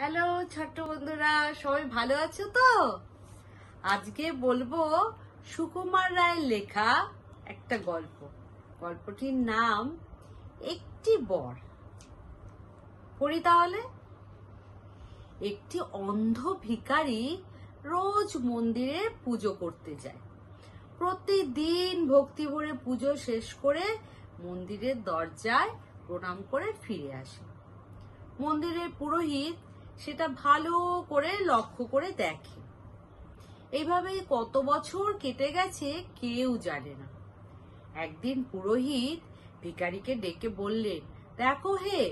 Hello ছোট্ট বন্ধুরা, সবাই ভালো আছো তো? আজকে বলব সুকুমার রায়ের লেখা একটা গল্প। গল্পটির নাম একটি বর। পড়ি তাহলে? একটি অন্ধ ভিখারি রোজ মন্দিরে পুজো করতে যায়। প্রতিদিন ভক্তি ভরে পুজো শেষ করে মন্দিরের দরজায় প্রণাম করে ফিরে আসে। মন্দিরের পুরোহিত সেটা ভালো করে লক্ষ্য করে দেখে। এইভাবে কত বছর কেটে গেছে কেউ জানে না। একদিন পুরোহিত ভিখারিকে ডেকে বললেন, দেখো হে,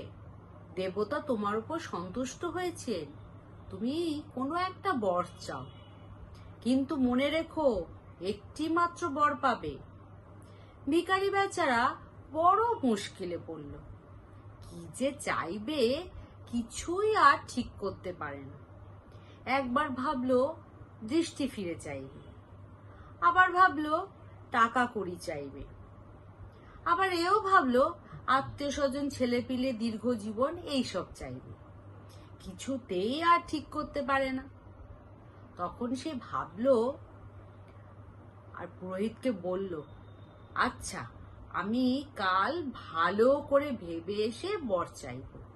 দেবতা তোমার উপর সন্তুষ্ট হয়েছেন তুমি কোনো একটা বর চাও, কিন্তু মনে রেখো একটি মাত্র বর পাবে ভিখারি বেচারা বড় মুশকিলে পড়ল। কি যে চাইবে কিছুই আর ঠিক করতে পারে না। একবার ভাবলো, দৃষ্টি ফিরে চাইবে। আবার ভাবলো, টাকা কড়ি চাইবে। আবার এও ভাবলো আত্মীয় স্বজন ছেলে পিলে দীর্ঘ জীবন এইসব চাইবে। কিছুতেই আর ঠিক করতে পারে না। তখন সে ভাবলো, আর পুরোহিতকে বলল আচ্ছা আমি কাল ভালো করে ভেবে এসে বর চাইব।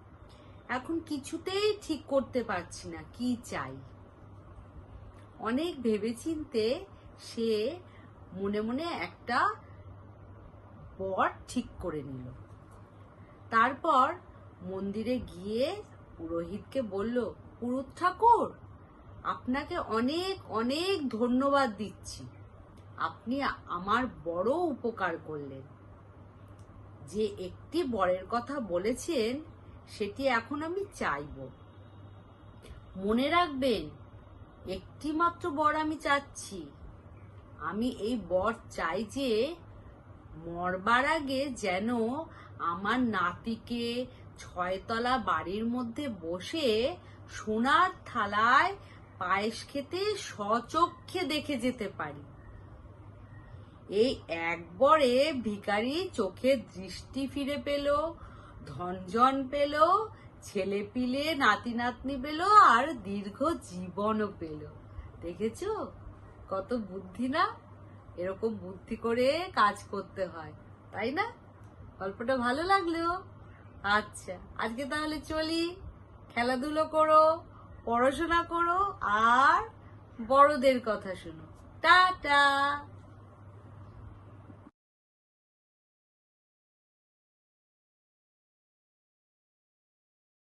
এখন কিছুতেই ঠিক করতে পারছি না, কি চাই? অনেক ভেবেচিন্তে সে মনে মনে একটা বর ঠিক করে নিল। তারপর মন্দিরে গিয়ে পুরোহিতকে বলল, পুরুত ঠাকুর, আপনাকে অনেক অনেক ধন্যবাদ দিচ্ছি। আপনি আমার বড় উপকার করলেন। যে একটি বরের কথা বলেছেন সেটি এখন আমি চাইব। মনে রাখবেন একটি মাত্র বর আমি চাচ্ছি। আমি এই বর চাই যে মরবার আগে যেন আমার নাতিকে ছয়তলা বাড়ির মধ্যে বসে সোনার থালায় পায়েস খেতে সচক্ষে দেখে যেতে পারি। এই একবারে ভিখারি চোখে দৃষ্টি ফিরে পেল ধনজন পেল, ছেলে পিলে, নাতি নাতনি পেল, আর দীর্ঘ জীবনও পেল। দেখেছ? কত বুদ্ধি না? এরকম বুদ্ধি করে কাজ করতে হয়, তাই না? গল্পটা ভালো লাগল? আচ্ছা আজকে তাহলে চলি। খেলাধুলো করো, পড়াশোনা করো, আর বড়দের কথা শুনো। টাটা!